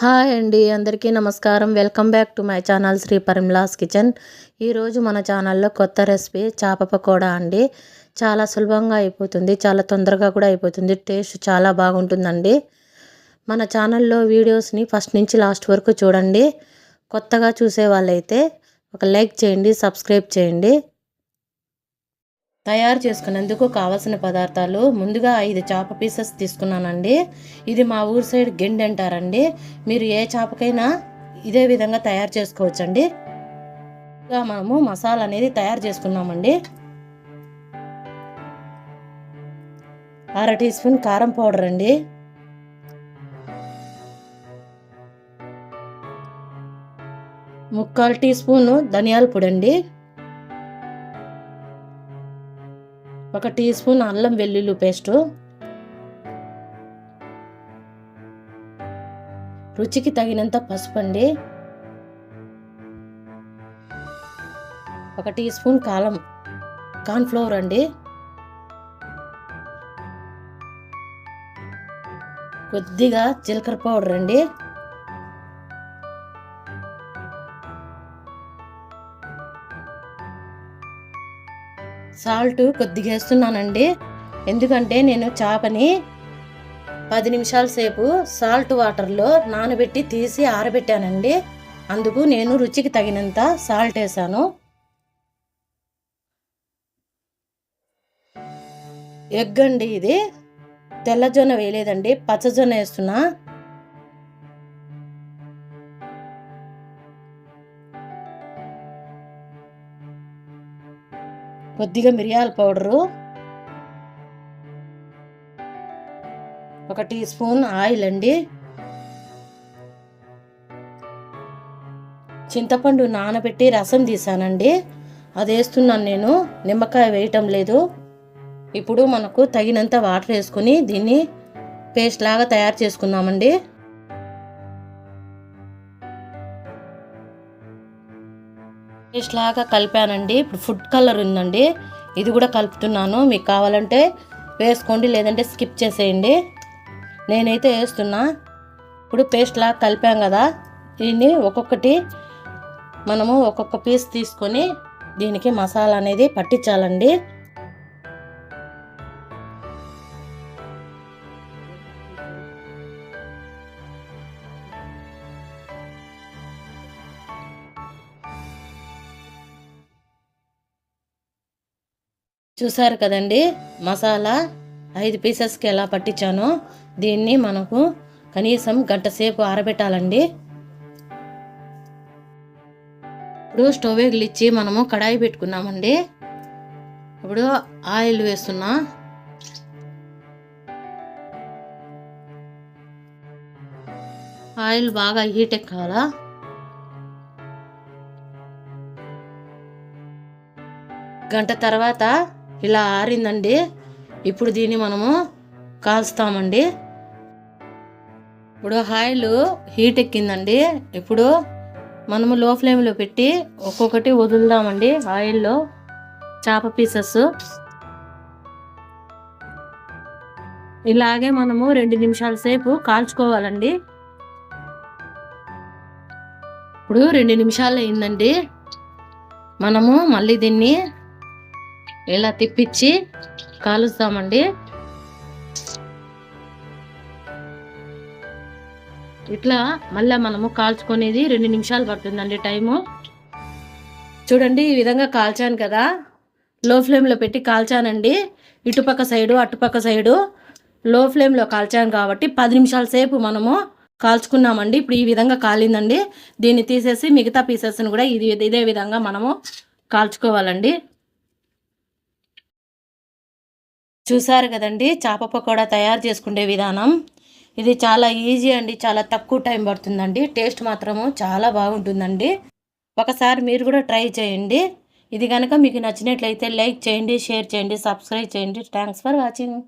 Hi అండి అందరికీ నమస్కారం. Welcome back to my channel Sri Parimala's kitchen. ఈరోజు మన ఛానల్లో కొత్త రెసిపీ చేప పకోడా అండి. చాలా సులభంగా అయిపోతుంది చాలా తొందరగా కూడా అయిపోతుంది టేస్ట్ చాలా బాగుంటుందండి. మన ఛానల్లో వీడియోస్ని ఫస్ట్ నుంచి లాస్ట్ వరకు చూడండి. కొత్తగా చూసే వాళ్ళైతే ఒక లైక్ చేయండి సబ్స్క్రైబ్ చేయండి. తయారు చేసుకునేందుకు కావలసిన పదార్థాలు ముందుగా ఐదు చేప పీసెస్ తీసుకున్నానండి. ఇది మా ఊరు సైడ్ గెండి అంటారండి. మీరు ఏ చేపకైనా ఇదే విధంగా తయారు చేసుకోవచ్చండి. ఇంకా మనము మసాలా అనేది తయారు చేసుకున్నామండి. అర టీ స్పూన్ కారం పౌడర్ అండి. ముక్కాలు టీ స్పూను ధనియాల పొడి అండి. ఒక టీ స్పూన్ అల్లం వెల్లుల్లి పేస్టు. రుచికి తగినంత పసుపు అండి. ఒక టీ స్పూన్ కాలం కార్న్ఫ్లవర్ అండి. కొద్దిగా జీలకర్ర పౌడర్ అండి. సాల్ట్ కొద్దిగా వేస్తున్నానండి. ఎందుకంటే నేను చేపని పది నిమిషాల సేపు సాల్ట్ వాటర్లో నానబెట్టి తీసి ఆరబెట్టానండి. అందుకు నేను రుచికి తగినంత సాల్ట్ వేసాను. ఎగ్ అండి ఇది. తెల్లజొన్న వేయలేదండి. పచ్చజొన్న వేస్తున్నా. కొద్దిగా మిరియాల పౌడరు ఒక టీ స్పూన్ ఆయిల్ అండి. చింతపండు నానబెట్టి రసం తీసానండి. అది వేస్తున్నాను నేను నిమ్మకాయ వేయటం లేదు. ఇప్పుడు మనకు తగినంత వాటర్ వేసుకుని దీన్ని పేస్ట్ లాగా తయారు చేసుకుందామండి. పేస్ట్ లాగా కలిపానండి. ఇప్పుడు ఫుడ్ కలర్ ఉందండి. ఇది కూడా కలుపుతున్నాను. మీకు కావాలంటే వేసుకోండి లేదంటే స్కిప్ చేసేయండి. నేనైతే వేస్తున్నా. ఇప్పుడు పేస్ట్ లాగా కలిపాం కదా. దీన్ని ఒక్కొక్కటి మనము ఒక్కొక్క పీస్ తీసుకొని దీనికి మసాలా అనేది పట్టించాలండి. చూసారు కదండి? మసాలా ఐదు పీసెస్కి ఎలా పట్టించానో దీన్ని మనకు కనీసం గంట సేపు ఆరబెట్టాలండి. ఇప్పుడు స్టవ్ ఇచ్చి మనము కడాయి పెట్టుకున్నామండి. ఇప్పుడు ఆయిల్ వేస్తున్నా ఆయిల్ బాగా హీట్ ఎక్కాలా? గంట తర్వాత ఇలా ఆరిందండి. ఇప్పుడు దీన్ని మనము కాల్స్తామండి ఇప్పుడు ఆయిల్ హీట్ ఎక్కిందండి. ఇప్పుడు మనము లో ఫ్లేమ్లో పెట్టి ఒక్కొక్కటి వదులుదామండి ఆయిల్లో చేప పీసెస్. ఇలాగే మనము రెండు నిమిషాల సేపు కాల్చుకోవాలండి. ఇప్పుడు రెండు నిమిషాలు అయిందండి. మనము మళ్ళీ దీన్ని ఇలా తిప్పించి కాలుస్తామండి. ఇట్లా మళ్ళీ మనము కాల్చుకునేది రెండు నిమిషాలు పడుతుందండి టైము. చూడండి ఈ విధంగా కాల్చాను కదా. లో ఫ్లేమ్లో పెట్టి కాల్చానండి. ఇటుపక్క సైడు అటుపక్క సైడు లో ఫ్లేమ్లో కాల్చాను కాబట్టి పది నిమిషాల సేపు మనము కాల్చుకున్నామండి. ఇప్పుడు ఈ విధంగా కాలిందండి. దీన్ని తీసేసి మిగతా పీసెస్ని కూడా ఇది ఇదే విధంగా మనము కాల్చుకోవాలండి. చూసారు కదండి? చేప పకోడా తయారు చేసుకునే విధానం. ఇది చాలా ఈజీ అండి చాలా తక్కువ టైం పడుతుందండి. టేస్ట్ మాత్రము చాలా బాగుంటుందండి. ఒకసారి మీరు కూడా ట్రై చేయండి. ఇది కనుక మీకు నచ్చినట్లయితే లైక్ చేయండి షేర్ చేయండి సబ్స్క్రైబ్ చేయండి. Thanks for watching.